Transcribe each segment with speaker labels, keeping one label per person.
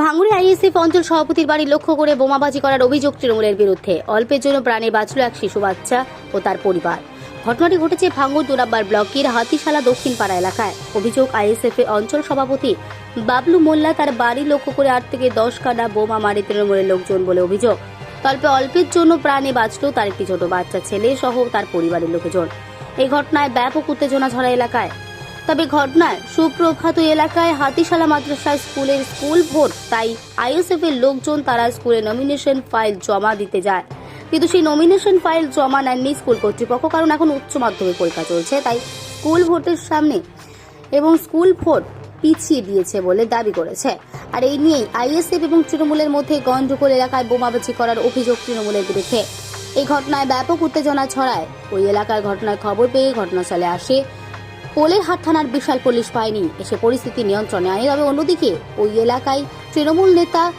Speaker 1: ভাঙুরে ISF অঞ্চল সভাপতির বাড়ি লক্ষ্য করে বোমাবাজি করার অভিযোগ তৃণমূলের বিরুদ্ধে। অল্পের জন্য প্রাণে বাঁচল এক শিশু বাচ্চা ও তার পরিবার। ঘটনাটি ঘটেছে ভাঙ্গুর দু নম্বর ব্লকের হাতিশালা দক্ষিণ পাড়া এলাকায়। অভিযোগ, আইএসএফ এর অঞ্চল সভাপতি বাবলু মোল্লা তার বাড়ি লক্ষ্য করে আট থেকে দশ কাটা বোমা মারে তৃণমূলের লোকজন বলে অভিযোগ। তল্পে অল্পের জন্য প্রাণে বাঁচল তার একটি ছোট বাচ্চা ছেলে সহ তার পরিবারের লোকজন। এই ঘটনায় ব্যাপক উত্তেজনা ছড়া এলাকায়। তবে ঘটনায় সুপ্রভাত এলাকায় হাতিশালা মাদ্রাসা স্কুলের স্কুল ভোট, তাই আইএসএফ এর লোকজন তারা স্কুলে নমিনেশন ফাইল জমা দিতে যায়। কিন্তু সেই নমিনেশন ফাইল জমা নেননি স্কুল কর্তৃপক্ষ, কারণ এখন উচ্চ মাধ্যমিক পরীক্ষা চলছে, তাই স্কুল ভোটের সামনে এবং স্কুল ভোট পিছিয়ে দিয়েছে বলে দাবি করেছে। আর এই নিয়েই আইএসএফ এবং তৃণমূলের মধ্যে গন্ডগোল এলাকায় বোমাবাজি করার অভিযোগ তৃণমূলের বিরুদ্ধে। এই ঘটনায় ব্যাপক উত্তেজনা ছড়ায়। ওই এলাকার ঘটনার খবর পেয়ে ঘটনাস্থলে আসে পোলের হাট থানার বিশাল পুলিশ বাহিনী এসে পরিস্থিতি নিয়ন্ত্রণে আনে। তবে অন্যদিকে ওই এলাকায় তৃণমূল নেতা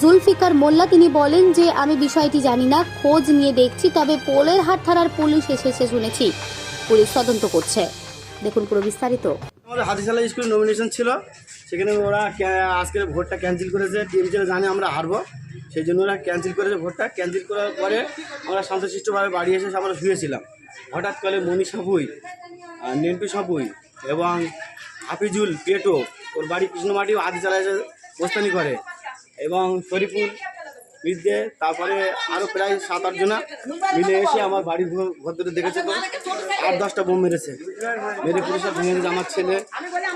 Speaker 1: জুলফিকার মোল্লা তিনি বলেন যে আমি বিষয়টি জানি না খোঁজ নিয়ে দেখছি তবে পোলের হাট থানার পুলিশ এসেছে শুনেছি। পুলিশ তদন্ত করছে। দেখুন পুরো বিস্তারিত।
Speaker 2: আমাদের হাতিশালা স্কুলে নমিনেশন ছিল। সেখানে ওরা আজকের ভোটটা ক্যান্সেল করেছে। টিএমসিরা জানে আমরা হারবো। সেই জন্য ওরা ক্যান্সেল করেছে ভোটটা। ক্যান্সেল করার পরে আমরা শান্তশিষ্টভাবে বাড়ি এসে আমরা শুয়েছিলাম। হঠাৎ করে মনীষা আহ, নেন্টু সাপুই এবং হাফিজুল পেটো ওর বাড়ি কৃষ্ণমাটি হাতিশালা এসে প্রস্তানি করে। এবং শরীফুল মিদ্দে তারপরে আরও প্রায় সাত আটজনা মিলে এসে আমার বাড়ির ঘর- ধরে দেখেছে তো। আট দশটা বোম মেরেছে। মেরে পুলিশ সব ভেঙে দিয়েছে আমার ছেলে।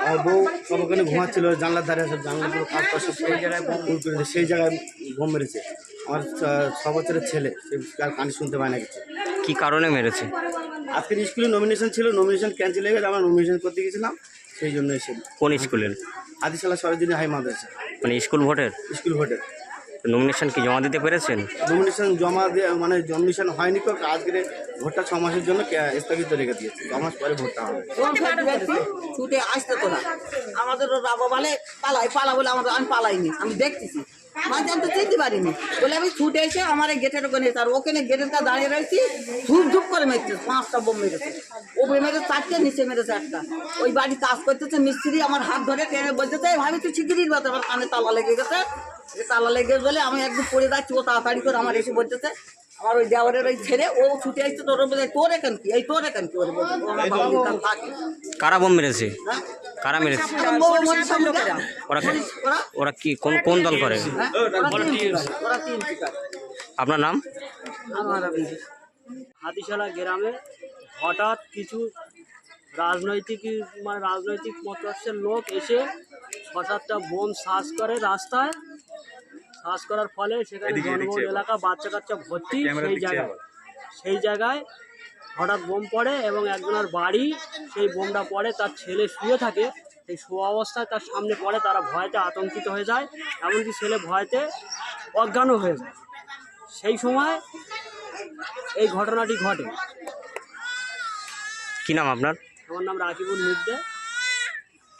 Speaker 2: আর বউ সব ওখানে ঘুমাচ্ছিল জানলার ধারে সব জানলাগুলো কাজ করা সব সেই জায়গায় বোম সেই জায়গায় বোম মেরেছে। আমার ছ- ছ বছরের ছেলে সে আর কানে শুনতে পায় না কিছু।
Speaker 3: কি কারণে মেরেছে?
Speaker 2: আজকের স্কুলে নমিনেশন ছিল নমিনেশন ক্যান্সেল হয়ে গেছে আমরা নমিনেশন করতে গেছিলাম সেই জন্য এসে
Speaker 3: কোন স্কুলের?
Speaker 2: আদিশালা সরোজিনী হাই মাদ্রাসা।
Speaker 3: মানে স্কুল ভোটের?
Speaker 2: স্কুল ভোটের।
Speaker 3: নমিনেশন কি জমা দিতে পেরেছেন?
Speaker 2: নমিনেশন জমা দিয়ে মানে নমিনেশন হয়নি তো আজকের ভোটটা ছ মাসের জন্য স্থগিত রেখে দিয়েছে ছ মাস পরে ভোটটা হবে।
Speaker 4: ছুটে আসতে তো না। আমাদের বাবা বলে পালাই পালা বলে আমার আমি পালাইনি আমি দেখতেছি। মাঝে আমি তো চিনতে পারিনি। বলে আমি ছুটে এসে আমার এই গেটের ওখানে আর ওখানে গেটের কাছে দাঁড়িয়ে রয়েছি ধূপ ধূপ করে মেরেছে পাঁচটা বোম মেরেছে। ওপরে মেরেছে চারটে নিচে মেরেছে একটা। ওই বাড়ি কাজ করতেছে মিস্ত্রি আমার হাত ধরে টেনে বলতেছে ভাবি তুই ছিকিরির কথা আমার কানে তালা লেগে গেছে। তালা লেগে গেছে বলে আমি একদম পড়ে যাচ্ছি ও তাড়াতাড়ি করে আমার এসে বলতেছে আমার ওই দেওয়ারের ওই ছেড়ে ও ছুটে আসছে তোর বলে তোর এখান কি? এই তোর এখান কি ওরে বলছে
Speaker 3: কারা বোম মেরেছে?
Speaker 4: হ্যাঁ?
Speaker 3: কারা মেরেছে। ওরা কি-
Speaker 4: ওরা?
Speaker 3: কি? কোন কোন দল করে?
Speaker 4: হ্যাঁ?
Speaker 3: আপনার নাম?
Speaker 5: হাতিশালা গ্রামে হঠাৎ কিছু রাজনৈতিক মানে রাজনৈতিক মতাদর্শের লোক এসে ছ সাতটা বোম শ্বাস করে রাস্তায়। শ্বাস করার ফলে সেখানে জনবহুল এলাকা বাচ্চা কাচ্চা ভর্তি সেই জায়গায়। সেই জায়গায় হঠাৎ বোম পড়ে এবং একজনের বাড়ি সেই বোমটা পড়ে তার ছেলে শুয়ে থাকে। সেই শোয়া অবস্থায় তার সামনে পড়ে তারা ভয়তে আতঙ্কিত হয়ে যায় এমনকি ছেলে ভয়তে অজ্ঞানও হয়ে যায়। সেই সময় এই ঘটনাটি ঘটে।
Speaker 3: কি নাম আপনার?
Speaker 5: আমার নাম রাকিবুল মিদ্দে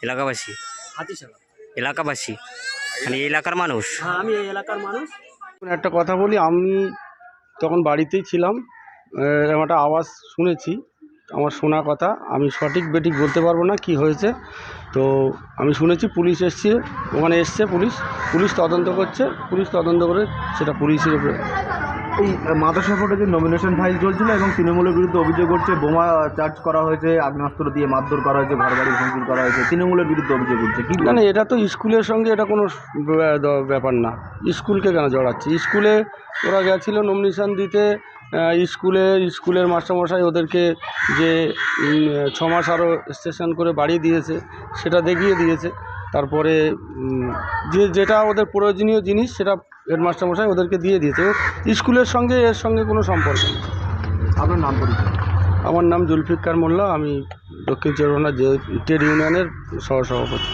Speaker 3: এলাকাবাসী?
Speaker 5: হাতিশালা।
Speaker 3: এলাকাবাসী? মানে এই এলাকার মানুষ?
Speaker 5: হ্যাঁ আমি এই এলাকার মানুষ।
Speaker 6: একটা কথা বলি আমি তখন বাড়িতেই ছিলাম। এরকম একটা আওয়াজ শুনেছি, আমার শোনা কথা। আমি সঠিক বেঠিক বলতে পারব না কি হয়েছে। তো আমি শুনেছি পুলিশ এসছে, ওখানে এসছে পুলিশ পুলিশ তদন্ত করছে, পুলিশ তদন্ত করে সেটা পুলিশের উপরে
Speaker 7: এই মাদ্রাসা ভোটে যে নমিনেশন ফাইল চলছিল এবং তৃণমূলের বিরুদ্ধে অভিযোগ করছে বোমা চার্জ করা হয়েছে আগ্নেয়াস্ত্র দিয়ে মারধর করা হয়েছে ঘর বাড়ি ভাঙচুর করা হয়েছে তৃণমূলের বিরুদ্ধে অভিযোগ করছে কি
Speaker 6: না না এটা তো স্কুলের সঙ্গে এটা কোনো ব্যাপার না। স্কুলকে কেন জড়াচ্ছে? স্কুলে ওরা গেছিল নমিনেশন দিতে স্কুলে স্কুলের মাস্টারমশাই ওদেরকে যে উম, ছ মাস আরও স্টেশন করে বাড়িয়ে দিয়েছে সেটা দেখিয়ে দিয়েছে। তারপরে যে যেটা ওদের প্রয়োজনীয় জিনিস সেটা হেডমাস্টারমশাই ওদেরকে দিয়ে দিয়েছে। স্কুলের সঙ্গে এর সঙ্গে কোনো সম্পর্ক নেই।
Speaker 7: আপনার নাম পরিচয়
Speaker 6: আমার নাম জুলফিকার মোল্লা আমি দক্ষিণ চব্বিশ পরগনা যে ট্রেড ইউনিয়নের সহসভাপতি।